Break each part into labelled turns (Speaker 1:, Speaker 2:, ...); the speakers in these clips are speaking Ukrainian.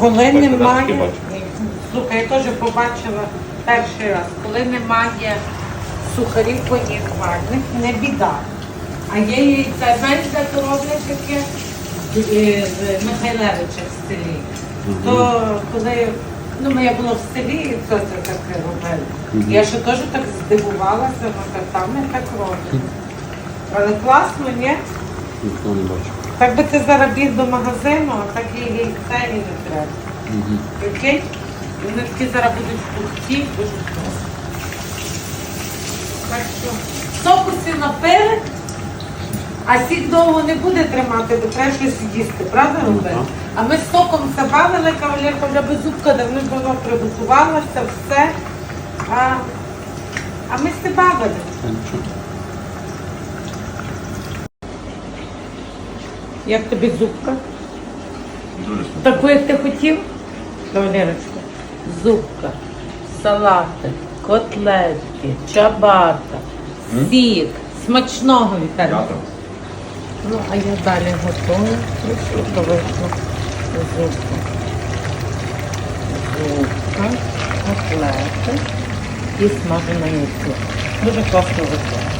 Speaker 1: Коли немає, слухай, я теж побачила перший раз, коли немає сухарів понірвальних, не біда. А є яйця, де то роблять таке Е, в Михайлевича в селі. То коли ну, я була в селі, і то це таке робили. Я ще теж так здивувалася, ну так там не так роблять. Але класно, ні?
Speaker 2: Ніхто не бачив.
Speaker 1: Так би ти зараз біг до магазину, а так і і не треба.
Speaker 2: Угу.
Speaker 1: Окей? Вони такі зараз будуть пухті, дуже класно. Так що соку всі напили, а сік довго не буде тримати, бо треба щось їсти, правда, Рубен?
Speaker 2: Ага.
Speaker 1: А ми з соком забавили, кавалерка вже беззубка давно приготувалася, все. А, а ми сте бавили.
Speaker 2: Та нічого.
Speaker 1: Як тобі зубка?
Speaker 2: Дуже смачно.
Speaker 1: Таку, як ти хотів? Кавалерочка. Зубка, салати, котлетки, чабата,
Speaker 2: М?
Speaker 1: сік. Смачного Віталій. Ну, а я далі готую. Що вийшло? Зубка. Зубка, котлети і смажене яйцо. Дуже класно виходить.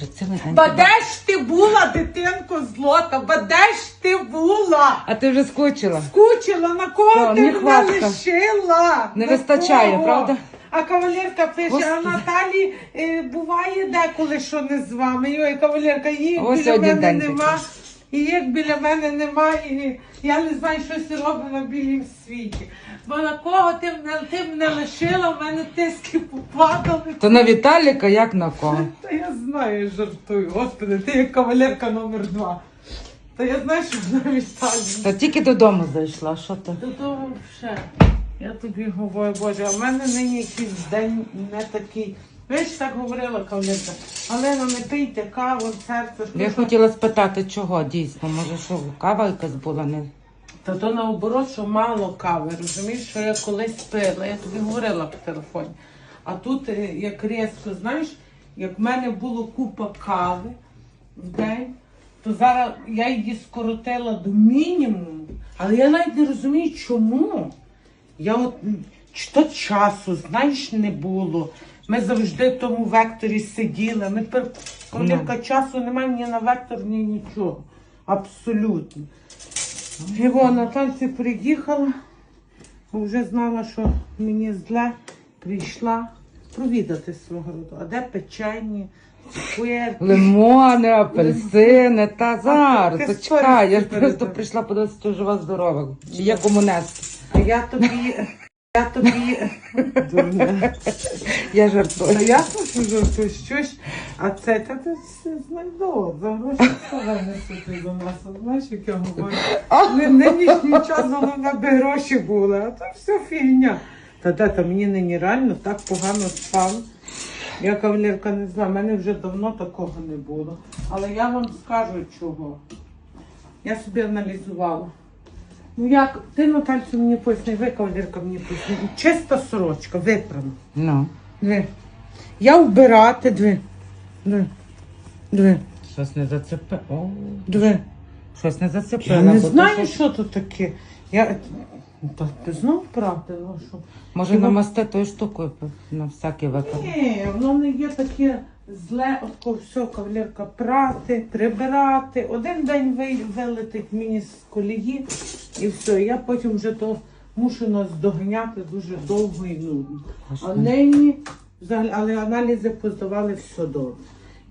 Speaker 3: Боже, цілий день.
Speaker 1: Ба де ж ти була, дитинко злота? Ба де ж ти була?
Speaker 3: А ти вже скучила?
Speaker 1: Скучила, на кого
Speaker 3: Що,
Speaker 1: ти мене
Speaker 3: нехватка?
Speaker 1: лишила?
Speaker 3: Не
Speaker 1: На
Speaker 3: вистачає,
Speaker 1: кого?
Speaker 3: правда?
Speaker 1: А кавалерка пише,
Speaker 3: Господи.
Speaker 1: а Наталі е, буває деколи, що не з вами. Йой, кавалерка, її
Speaker 3: Ось
Speaker 1: біля мене
Speaker 3: день
Speaker 1: нема.
Speaker 3: такий.
Speaker 1: І як біля мене немає, і я не знаю, що це робить на білім світі. Бо на кого ти мене, ти мене лишила, в мене тиски попадали.
Speaker 3: То на Віталіка, як на кого?
Speaker 1: Та я знаю, жартую. Господи, ти як кавалерка номер два. Та я знаю, що вона Віталій.
Speaker 3: Та тільки додому зайшла, що ти?
Speaker 1: До того вже. Я тобі говорю, Боже, а в мене нині якийсь день не такий. Ви ж так говорила, кавалерка. Алена, не пийте каву, серце.
Speaker 3: Я хотіла спитати, чого дійсно. Може, що кава якась була не.
Speaker 1: Та то наоборот, що мало кави, розумієш, що я колись пила, я тобі говорила по телефоні. А тут е, як різко, знаєш, як в мене було купа кави в день, то зараз я її скоротила до мінімуму. Але я навіть не розумію, чому. Я от чи то часу, знаєш, не було. Ми завжди в тому векторі сиділи. Ми тепер колірка часу немає ні на вектор, ні нічого. Абсолютно. Його Натальці приїхала, бо вже знала, що мені зле прийшла провідати свого роду. А де печені, цукерки?
Speaker 3: Лимони, апельсини, та зараз,
Speaker 1: ти
Speaker 3: я ж
Speaker 1: сторіс
Speaker 3: просто
Speaker 1: передав.
Speaker 3: прийшла подивитися, що жива здорова. Чи Є комунест?
Speaker 1: А я тобі, я тобі, дурне.
Speaker 3: Я
Speaker 1: Та
Speaker 3: жартую.
Speaker 1: я що жартую, щось, а це та ти все знайду. За гроші повернешся до нас. А Знаєш, як я говорю? Не, нинішній час головне би гроші були, а то все фігня. Та де, та мені нині реально так погано спав. Я кавалерка не знаю, в мене вже давно такого не було. Але я вам скажу чого. Я собі аналізувала. Ну як, ти Натальцю мені поясни, ви кавалерка мені поясни. Чиста сорочка, випрана.
Speaker 3: Ну,
Speaker 1: Диви. Я вбирати, диви. Диви. Диви.
Speaker 3: щось не зацепило. О,
Speaker 1: Диви.
Speaker 3: щось не зацепило.
Speaker 1: Я не
Speaker 3: бо то
Speaker 1: знаю,
Speaker 3: щось-
Speaker 1: що тут таке. Я... Та ти знов правда, ну що?
Speaker 3: Може намасти тою штукою на всякий випадок.
Speaker 1: Ні, воно не є таке зле, от все, кавалерка, прати, прибирати. Один день ви- вилетить мені з колії і все. Я потім вже то мушу нас доганяти дуже довго і нудно. А нині, взагалі, але аналізи поздавали все добре.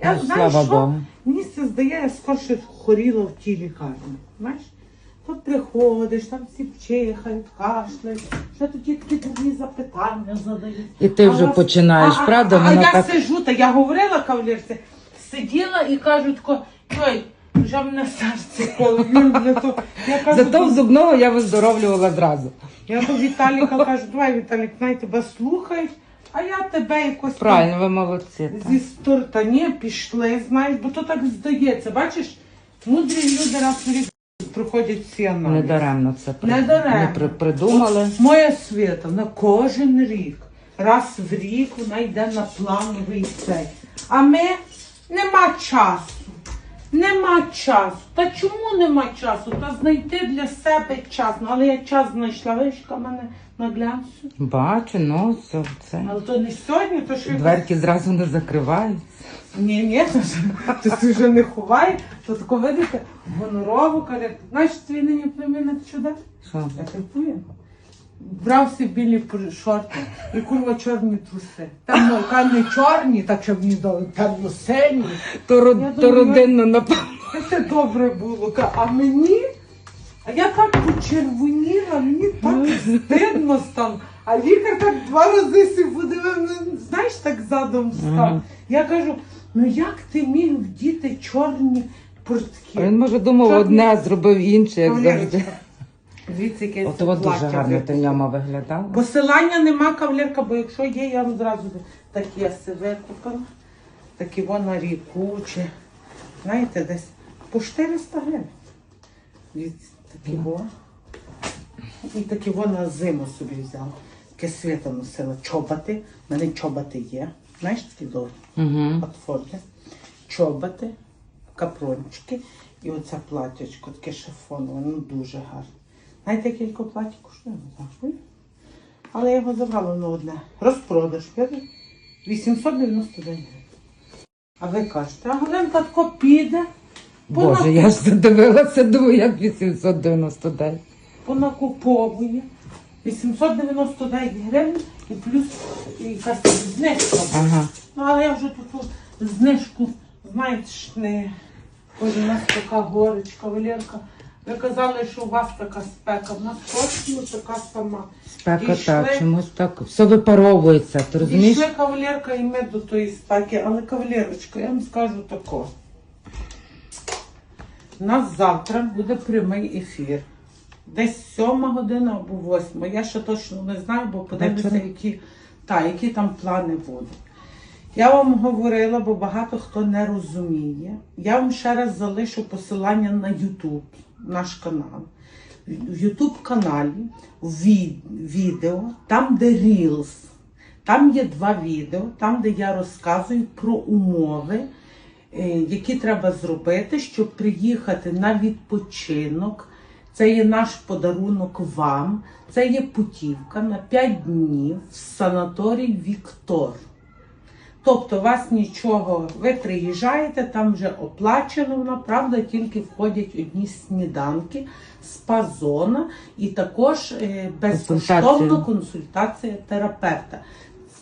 Speaker 1: Я
Speaker 3: Ну,
Speaker 1: знаю, що мені це здає, я скорше хворіла в тій лікарні. Знаєш? Тут приходиш, там всі чихають, кашляють, що тоді такі дурні запитання задають.
Speaker 3: І ти вже
Speaker 1: вас-
Speaker 3: починаєш,
Speaker 1: а,
Speaker 3: правда?
Speaker 1: А, а я
Speaker 3: так-
Speaker 1: сижу, та я говорила кавалерці, сиділа і кажуть, ко, ой, вже мене серце коло. Я кажу,
Speaker 3: Зато в зубного я виздоровлювала зразу.
Speaker 1: я до Віталіка кажу, давай, Віталік, най тебе слухають, а я тебе якось там
Speaker 3: Правильно, ви молодці. так.
Speaker 1: зі стортані пішли, знаєш, бо то так здається. Бачиш, мудрі люди раз в рік проходять ці аналізи.
Speaker 3: Недаремно це при...
Speaker 1: Недаремно.
Speaker 3: не при... придумали.
Speaker 1: Моя свята на кожен рік, раз в рік вона йде на плановий цей. А ми нема часу. Нема часу. Та чому нема часу? Та знайти для себе час. Ну, але я час знайшла. Вишка мене на глянцю.
Speaker 3: Бачу, ну все це.
Speaker 1: Але то не сьогодні, то що
Speaker 3: Дверки зразу не закриваються.
Speaker 1: Ні, ні, то, ж- то вже не ховай, то тако видите, гонорово каже, знаєш, твій нині племінник чудо?
Speaker 3: Що?
Speaker 1: Я кайфую. Брав собі білі шорти і курва чорні труси. Там та не чорні, так щоб мені дали темно сині.
Speaker 3: То, ро-
Speaker 1: Я
Speaker 3: то
Speaker 1: думаю,
Speaker 3: родинно напевно.
Speaker 1: Це добре було. Ка- А мені, а я так почервоніла, мені так стидно стало. А лікар так два рази сі подивив, ну, знаєш, так задом став. Я кажу, ну як ти міг вдіти чорні
Speaker 3: А
Speaker 1: портки?
Speaker 3: Він може думав одне, зробив інше, як завжди.
Speaker 1: Дивіться, яке
Speaker 3: От от дуже
Speaker 1: плаття
Speaker 3: гарно ти в ньому виглядала.
Speaker 1: Посилання нема кавалерка, бо якщо є, я вам зразу такі я себе купила. Такі вона ріку чи знаєте, десь по 400 гривень. Дивіться, такі во. І такі вона зиму собі взяла. Таке свято носила. Чоботи. У мене чоботи є. Знаєш, такі довгі.
Speaker 3: Угу.
Speaker 1: Отфорки. Чоботи, капрончики і оце платячко, таке шифонове, ну дуже гарне. Знаєте, кілька плаття коштує? Не знаю. Але я його забрала на одне. Розпродаж, видите? 899 гривень. А ви кажете, а Галенка тако піде,
Speaker 3: Боже, я ж задивилася, думаю, як 899.
Speaker 1: понакуповує. 899 гривень і плюс якась знижка.
Speaker 3: Ага.
Speaker 1: Ну, але я вже тут знижку, знаєте не ось у нас така горечка, Валерка. Ви казали, що у вас така спека, в нас точно така сама.
Speaker 3: Спека
Speaker 1: Пішли.
Speaker 3: так, чомусь так. Все випаровується, ти розумієш?
Speaker 1: Дійшли кавалерка і ми до тої спеки, але кавалерочка, я вам скажу тако. У нас завтра буде прямий ефір. Десь сьома година або восьма. Я ще точно не знаю, бо подивлюся,
Speaker 3: Вечора?
Speaker 1: які, та, які там плани будуть. Я вам говорила, бо багато хто не розуміє. Я вам ще раз залишу посилання на YouTube, наш канал. В YouTube каналі ві- відео, там, де Reels, там є два відео, там, де я розказую про умови, е, які треба зробити, щоб приїхати на відпочинок. Це є наш подарунок вам. Це є путівка на 5 днів в санаторій Віктор. Тобто у вас нічого, ви приїжджаєте, там вже оплачено вона, правда, тільки входять одні сніданки, спа-зона і також е, безкоштовна
Speaker 3: Консультація.
Speaker 1: терапевта.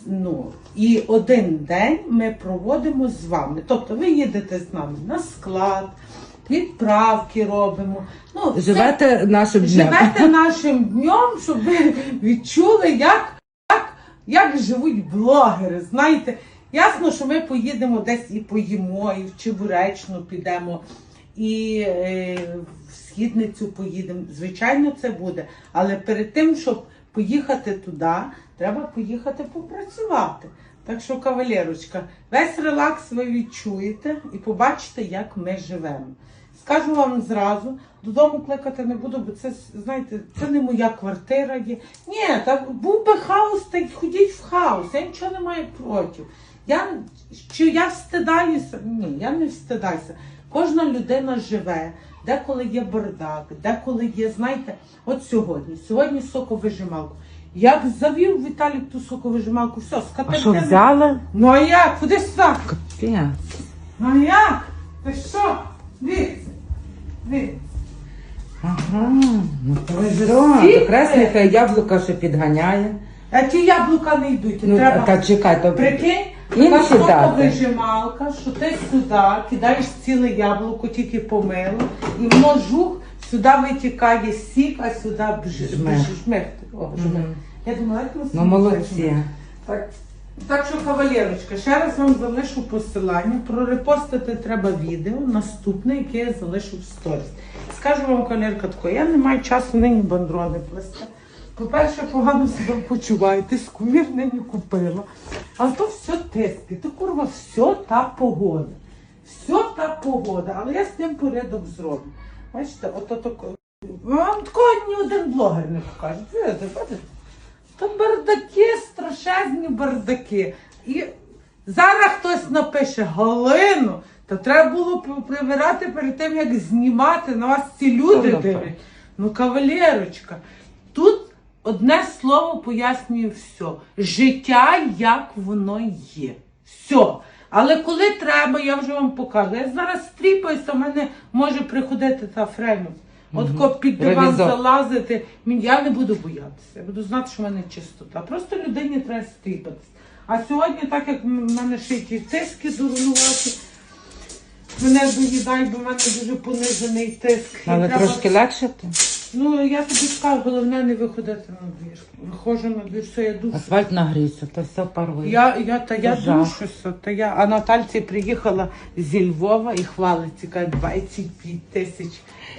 Speaker 1: Ну, і один день ми проводимо з вами. Тобто ви їдете з нами на склад, відправки робимо. Ну, це-
Speaker 3: Живете нашим днем.
Speaker 1: Живете нашим днем, щоб ви відчули, як, як, як живуть блогери. Знаєте, ясно, що ми поїдемо десь і поїмо, і в Чебуречну підемо, і е, в східницю поїдемо. Звичайно, це буде. Але перед тим, щоб поїхати туди, треба поїхати попрацювати. Так що, кавалерочка, весь релакс ви відчуєте і побачите, як ми живемо. Скажу вам зразу, додому кликати не буду, бо це, знаєте, це не моя квартира є. Ні, та був би хаос, та й ходіть в хаос. Я нічого не маю проти. Я, чи я встидаюся? Ні, я не встидаюся. Кожна людина живе, деколи є бардак, деколи є, знаєте, от сьогодні, сьогодні соковижималку. Як завів Віталік ту соковижималку, все, з
Speaker 3: А що, взяли?
Speaker 1: Ну а як? Куди ж так?
Speaker 3: Капець.
Speaker 1: Ну як? Ти що? Дивіться. Дивіться.
Speaker 3: Ага, ну то ви
Speaker 1: Всі.
Speaker 3: Креслика яблука ще підганяє.
Speaker 1: А ті яблука не йдуть.
Speaker 3: Ну,
Speaker 1: Треба.
Speaker 3: та чекай, то
Speaker 1: Прикинь,
Speaker 3: Інші
Speaker 1: така
Speaker 3: дати.
Speaker 1: вижималка, що ти сюди кидаєш ціле яблуко, тільки помило, і воно жух, сюди витікає сік, а сюди бж-
Speaker 3: Жмих.
Speaker 1: бж- жмих. О, жмих. Я думала, як ви
Speaker 3: ну молодці.
Speaker 1: жмих? Так. Так що, кавалерочка, ще раз вам залишу посилання. Прорепостити треба відео наступне, яке я залишу в сторіс. Скажу вам, кавалерка, тако, я не маю часу нині бандрони плести. По-перше, погано себе почуваю, ти скумір нині купила. Але то все тиски, то курва, все та погода. Все та погода, але я з тим порядок зроблю. Бачите, ото тако. Вам такого ні один блогер не покаже. То бардаки, страшезні бардаки. І зараз хтось напише Галину, Та треба було прибирати перед тим, як знімати. На вас ці люди
Speaker 3: Що
Speaker 1: дивлять. Ну, кавалерочка, одне слово пояснює все. Життя, як воно є. Все. Але коли треба, я вже вам покажу. Я зараз стріпаюся, в мене може приходити та фреймус. От ко під диван
Speaker 3: Ревізор.
Speaker 1: залазити. Я не буду боятися. Я буду знати, що в мене чистота. Просто людині треба стріпатися. А сьогодні, так як в мене ще й ті тиски дурнуваті, мене доїдай, бо в мене дуже понижений тиск.
Speaker 3: Але
Speaker 1: треба-
Speaker 3: трошки легше ти.
Speaker 1: Ну, я тобі скажу, головне не виходити на двір. Виходжу на двір, все, я душу.
Speaker 3: Асфальт нагрівся, то все парує.
Speaker 1: Я, я, та я
Speaker 3: Жах.
Speaker 1: душуся, та я, а Натальці приїхала зі Львова і хвалиться, каже, 25 тисяч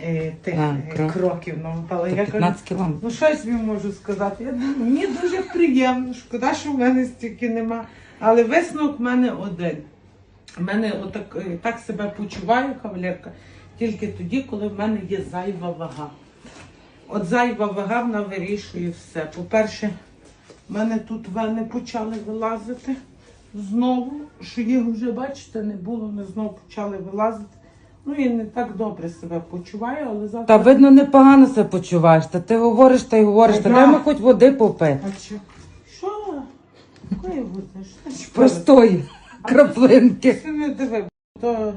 Speaker 1: е, тих,
Speaker 3: А,
Speaker 1: е,
Speaker 3: крок.
Speaker 1: кроків намотала.
Speaker 3: То
Speaker 1: Я кажу,
Speaker 3: 15 кілометрів.
Speaker 1: ну що я собі можу сказати? Я думаю, мені дуже приємно, шкода, що в мене стільки нема. Але висновок в мене один. В мене отак, е, так себе почуваю, кавалерка, тільки тоді, коли в мене є зайва вага. От зайва вага вона вирішує все. По-перше, в мене тут вени почали вилазити знову, що їх вже, бачите, не було, вони знову почали вилазити. Ну і не так добре себе почуваю, але завтра.
Speaker 3: Та видно, непогано себе почуваєш. Та ти говориш та й говориш, та дай ми хоч води попити.
Speaker 1: А що? Що? Якої? Що
Speaker 3: Простої краплинки.
Speaker 1: Ти не диви, то...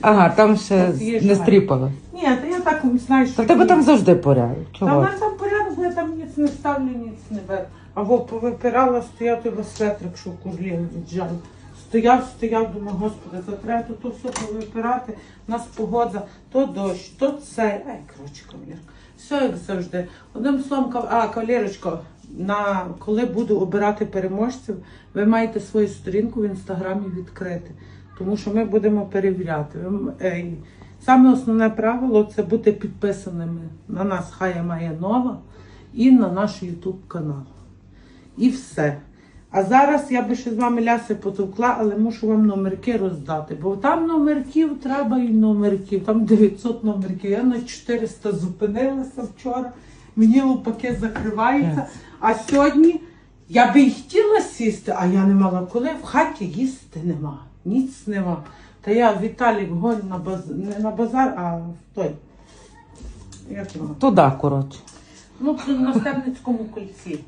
Speaker 3: Ага, там ще не стріпало.
Speaker 1: Ні, та я так знаєш,
Speaker 3: Та в тебе там завжди порядок.
Speaker 1: Та в мене там порядок, я там ніц не ставлю, ніц не беру. Або повипирала, стояв тебе светрик, що курлів віджав. Стояв, стояв, думаю, господи, то треба тут то все повипирати. У нас погода, то дощ, то це. Ай, коротше, кавалерка. Все як завжди. Одним словом, кав... а, кавалерочко, на коли буду обирати переможців, ви маєте свою сторінку в інстаграмі відкрити. Тому що ми будемо перевіряти. Саме основне правило це бути підписаними на нас Хая Має Нова і на наш YouTube канал. І все. А зараз я би ще з вами ляси потовкла, але мушу вам номерки роздати. Бо там номерків треба і номерків. Там 900 номерків. Я на 400 зупинилася вчора. Мені лупаки закриваються. А сьогодні я би й хотіла сісти, а я не мала коли. В хаті їсти нема. Ніц нема. Та я Віталік гонь на базар, не на базар, а в той. Як його?
Speaker 3: Туди, коротше.
Speaker 1: Ну, на Стебницькому кольці.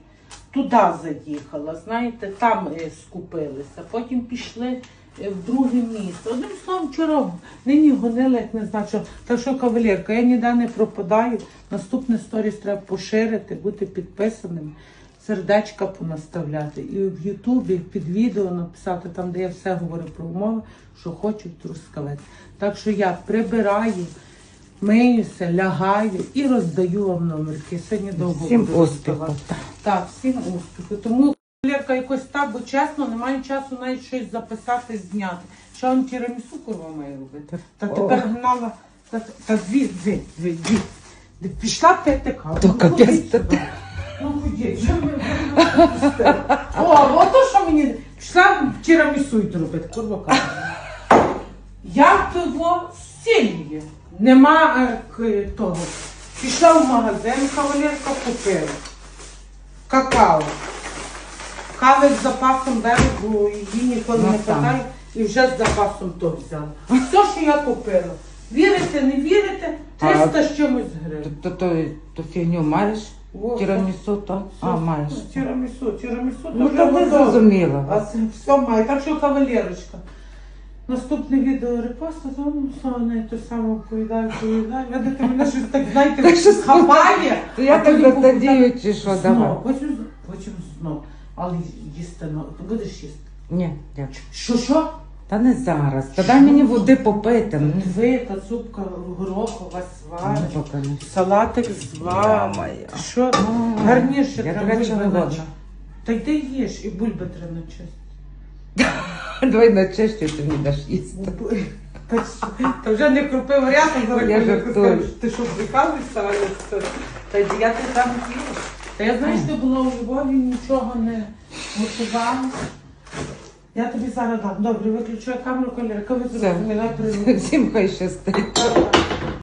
Speaker 1: Туди заїхала, знаєте, там е, скупилися. Потім пішли е, в друге місто. Одним словом, вчора нині гонили, як не знаю, що. Так що, кавалерка, я ніде не пропадаю. Наступне сторіс треба поширити, бути підписаним, сердечка понаставляти. І в Ютубі під відео написати, там, де я все говорю про умови, що хочуть трускавець. Так що я прибираю. Миюся, лягаю і роздаю вам номерки. Сьогодні довго
Speaker 3: Всім успіху.
Speaker 1: Так, всім успіху. Тому Лерка якось так, бо чесно, немає часу навіть щось записати, зняти. Що вам тірамісу курва має робити? Та тепер гнала. Та, та дві, дві, дві, дві. Пішла пити каву.
Speaker 3: То
Speaker 1: Ну,
Speaker 3: капець.
Speaker 1: Ну ходіть, вже ми вже О, ото що мені. Пішла тірамісу йду робити, курва. Я пиво сіллю. Нема е, того. Пішла в магазин, кавалерка купила. Какао. Кави з запасом беру, бо її ніколи
Speaker 3: Ну,
Speaker 1: не
Speaker 3: так.
Speaker 1: питаю. І вже з запасом то взяла. Все, що я купила. Вірите, не вірите, 300 з чимось гривень.
Speaker 3: То, то, то, то фігню маєш?
Speaker 1: Во,
Speaker 3: Тірамісу, то? А, маєш.
Speaker 1: Тірамісу, тірамісу,
Speaker 3: Ну, то не
Speaker 1: готово.
Speaker 3: зрозуміла.
Speaker 1: А це все має. Так що кавалерочка. Наступне відео репоста, то ну все, не те саме оповідаю, оповідаю. Видите, мене щось так, знаєте,
Speaker 3: Так що
Speaker 1: хапає.
Speaker 3: То я так задію, чи що, давай.
Speaker 1: Потім, потім знов. Але їсти, ну, ти будеш їсти.
Speaker 3: Ні, дякую.
Speaker 1: Що, що?
Speaker 3: Та не зараз. Та дай мені води попити. Ну,
Speaker 1: Дві зубка горохова
Speaker 3: ну, поки не.
Speaker 1: Салатик з вами.
Speaker 3: Йо-моє.
Speaker 1: Що? Гарніше
Speaker 3: я
Speaker 1: треба
Speaker 3: до речі,
Speaker 1: бульби
Speaker 3: голодна.
Speaker 1: наче. Та йди їж, і бульби треба начисти.
Speaker 3: Давай на ти мені даш їсти.
Speaker 1: Та, що? Та вже не крупи варіант, зараз
Speaker 3: Я жартую.
Speaker 1: ти що прикалуєшся, це- Та й я ти там їла. Та я знаю, що ти була у Львові, нічого не готувала. Я тобі зараз дам. Добре, виключаю камеру, колірка, ви
Speaker 3: Все.
Speaker 1: зрозуміла, привіт.
Speaker 3: Всім хай щастить.